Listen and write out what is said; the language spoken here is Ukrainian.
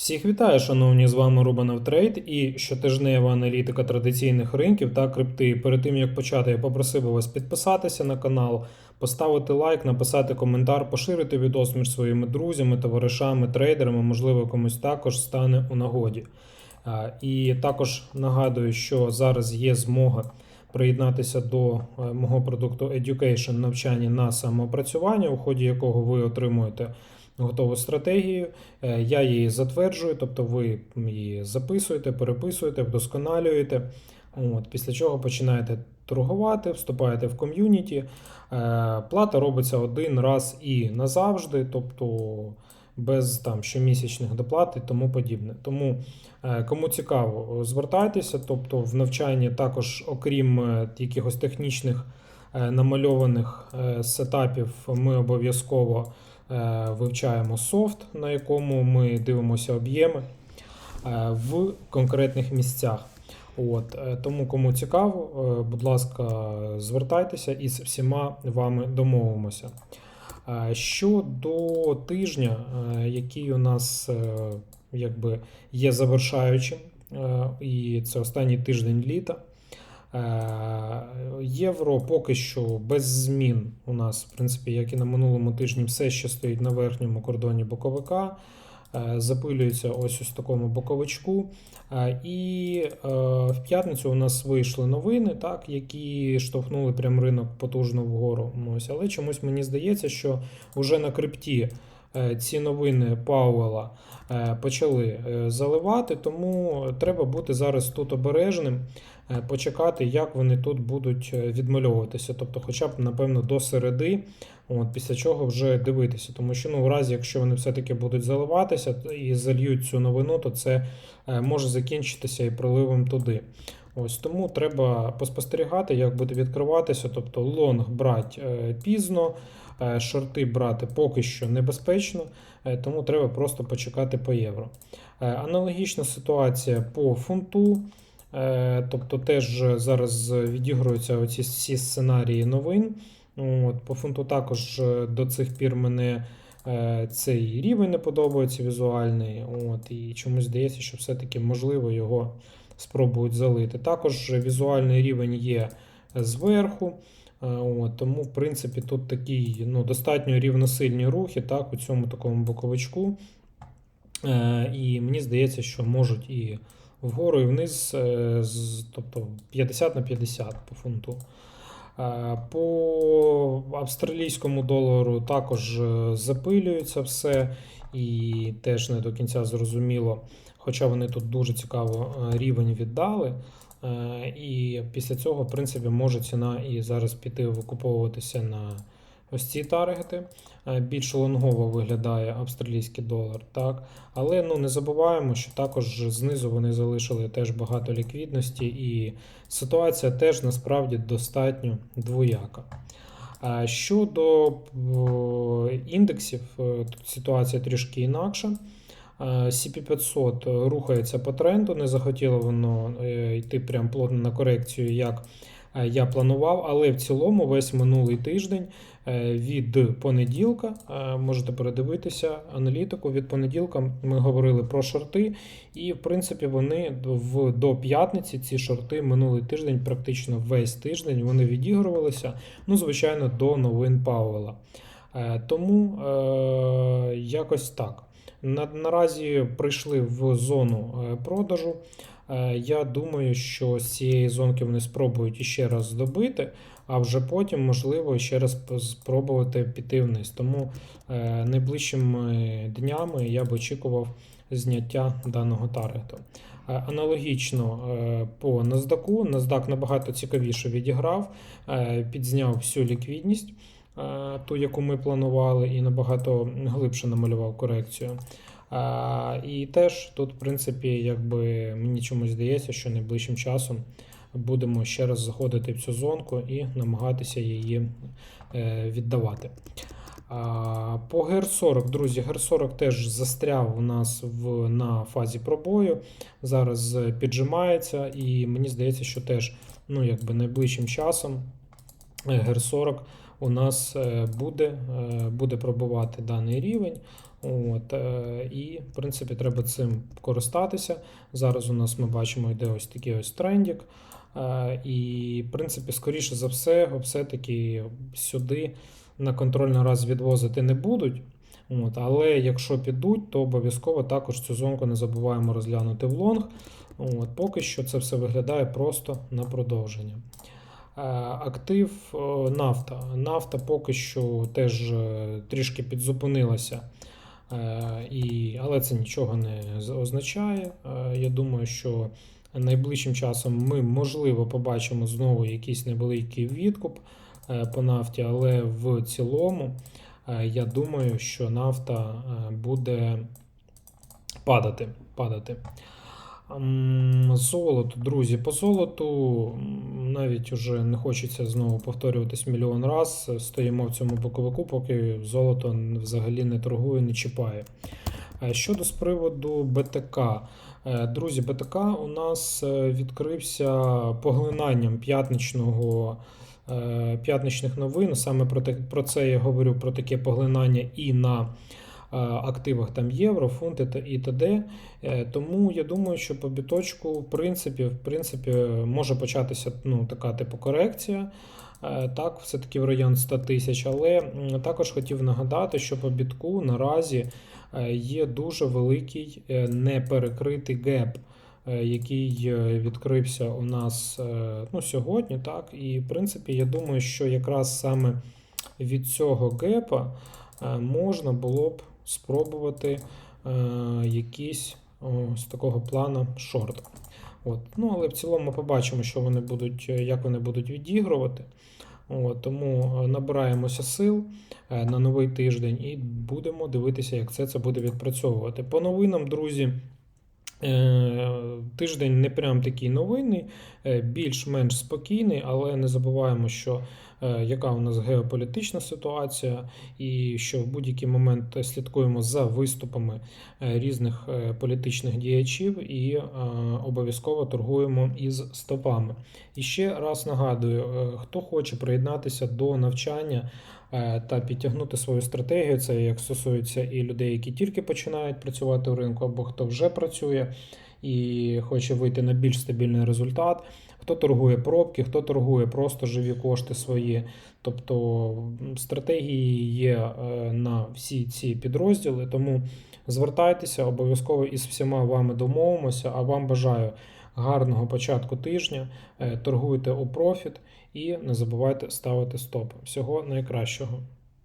Всіх вітаю, шановні, з вами Рубанов Трейд і щотижнева аналітика традиційних ринків та крипти. Перед тим як почати, я попросив би вас підписатися на канал, поставити лайк, написати коментар, поширити відос між своїми друзями, товаришами, трейдерами, можливо, комусь також стане у нагоді. І також нагадую, що зараз є змога приєднатися до е, мого продукту Education навчання на самоопрацювання, у ході якого ви отримуєте готову стратегію. Е, Я її затверджую, тобто ви її записуєте, переписуєте, вдосконалюєте. От, після чого починаєте торгувати, вступаєте в ком'юніті. Е, Плата робиться один раз і назавжди, тобто без там щомісячних доплат і тому подібне. Тому е, кому цікаво, звертайтеся. Тобто в навчанні також, окрім якихось технічних намальованих сетапів, ми обов'язково вивчаємо софт, на якому ми дивимося об'єми е, в конкретних місцях. От, е, тому кому цікаво, е, будь ласка, звертайтеся і з всіма вами домовимося. Е, Щодо тижня, е, який у нас е, якби є завершаючим, е, і це останній тиждень літа. Е, Євро поки що без змін у нас, в принципі, як і на минулому тижні, все ще стоїть на верхньому кордоні боковика. Е, Запилюється ось у такому боковичку. Е, І в п'ятницю у нас вийшли новини, так, які штовхнули прям ринок потужно вгору. Ось, але чомусь мені здається, що вже на крипті ці новини Пауела е, почали е, заливати, тому треба бути зараз тут обережним, е, почекати, як вони тут будуть е, відмальовуватися. Тобто, хоча б, напевно, до середи, от, після чого вже дивитися. Тому що ну, в разі, якщо вони все-таки будуть заливатися і зальють цю новину, то це е, може закінчитися і приливом туди. Ось тому треба поспостерігати, як буде відкриватися. Тобто лонг брати е, пізно, е, шорти брати поки що небезпечно, е, тому треба просто почекати по євро. Е, Аналогічна ситуація по фунту. Е, Тобто теж зараз відігруються оці всі сценарії новин. От, По фунту також е, до цих пір мене е, цей рівень не подобається візуальний. От, і чомусь здається, що все-таки можливо його спробують залити. Також візуальний рівень є зверху. Е, От, тому, в принципі, тут такі ну, достатньо рівносильні рухи так, у цьому такому боковичку. Е, І мені здається, що можуть і вгору, і вниз, е, з- тобто 50 на 50 по фунту. Е, По австралійському долару також е, запилюється все, і теж не до кінця зрозуміло, хоча вони тут дуже цікаво е, рівень віддали. Е, І після цього, в принципі, може ціна і зараз піти викуповуватися на ось ці таргети. Е, Більш лонгово виглядає австралійський долар, так. Але ну, не забуваємо, що також знизу вони залишили теж багато ліквідності, і ситуація теж насправді достатньо двояка. Щодо індексів, е, тут ситуація трішки інакша. Е, CP500 рухається по тренду, не захотіло воно е, йти прям плотно на корекцію, як е, я планував, але в цілому весь минулий тиждень е, від понеділка можете передивитися аналітику. Від понеділка ми говорили про шорти, і в принципі вони в, до п'ятниці ці шорти минулий тиждень, практично весь тиждень вони відігрувалися. Ну, звичайно, до новин Пауела. Е, Тому е, якось так. На, наразі прийшли в зону е, продажу. Е, Я думаю, що з цієї зонки вони спробують іще раз здобити, а вже потім, можливо, ще раз спробувати піти вниз. Тому е, найближчими днями я б очікував зняття даного таргету. Аналогічно по NASDAQ. NASDAQ набагато цікавіше відіграв, підзняв всю ліквідність, ту, яку ми планували, і набагато глибше намалював корекцію. А, І теж тут, в принципі, якби мені чомусь здається, що найближчим часом будемо ще раз заходити в цю зонку і намагатися її е, віддавати. По GR40, друзі, GR40 теж застряв у нас в, на фазі пробою. Зараз е, піджимається, і мені здається, що теж ну, якби найближчим часом е, GR40 у нас е, буде, е, буде пробувати даний рівень. От, е, і, в принципі, треба цим користатися. Зараз у нас ми бачимо, йде ось такий ось трендік. І, в принципі, скоріше за все, все-таки сюди на контрольний раз відвозити не будуть. От, але якщо підуть, то обов'язково також цю зонку не забуваємо розглянути в лонг. От, поки що це все виглядає просто на продовження. Е, Актив е, нафта. Нафта поки що теж е, трішки підзупинилася. Але це нічого не означає. Я думаю, що найближчим часом ми, можливо, побачимо знову якийсь невеликий відкуп по нафті, але в цілому я думаю, що нафта буде падати. падати. Золото, друзі, по золоту навіть уже не хочеться знову повторюватись мільйон раз. Стоїмо в цьому боковику, поки золото взагалі не торгує, не чіпає. Е, Щодо з приводу БТК. Е, Друзі, БТК у нас е, відкрився поглинанням п'ятничного. П'ятничних новин. Саме про, те, про це я говорю про таке поглинання і на активах там євро, фунти і т.д. Е, Тому я думаю, що по біточку, в принципі, в принципі, може початися ну, така типу корекція. Е, Так, все-таки в район 100 тисяч, але також хотів нагадати, що по бітку наразі е, є дуже великий е, неперекритий геп, е, який е, відкрився у нас е, ну, сьогодні. Так, і в принципі, я думаю, що якраз саме від цього гепа е, можна було б спробувати е, якийсь о, з такого плану шорт. От. Ну, але в цілому побачимо, що вони будуть, е, як вони будуть відігрувати. От, тому е, набираємося сил е, на новий тиждень і будемо дивитися, як це, це буде відпрацьовувати. По новинам, друзі, е, тиждень не прям такий новинний, е, більш-менш спокійний, але не забуваємо, що е, яка у нас геополітична ситуація, і що в будь-який момент слідкуємо за виступами е, різних е, політичних діячів і е, обов'язково торгуємо із стопами. І ще раз нагадую, е, хто хоче приєднатися до навчання е, та підтягнути свою стратегію, це як стосується і людей, які тільки починають працювати у ринку, або хто вже працює і хоче вийти на більш стабільний результат. Хто торгує пробки, хто торгує просто живі кошти свої. Тобто стратегії є е, на всі ці підрозділи, тому звертайтеся, обов'язково із всіма вами домовимося. А вам бажаю гарного початку тижня. Е, Торгуйте у профіт і не забувайте ставити стоп. Всього найкращого.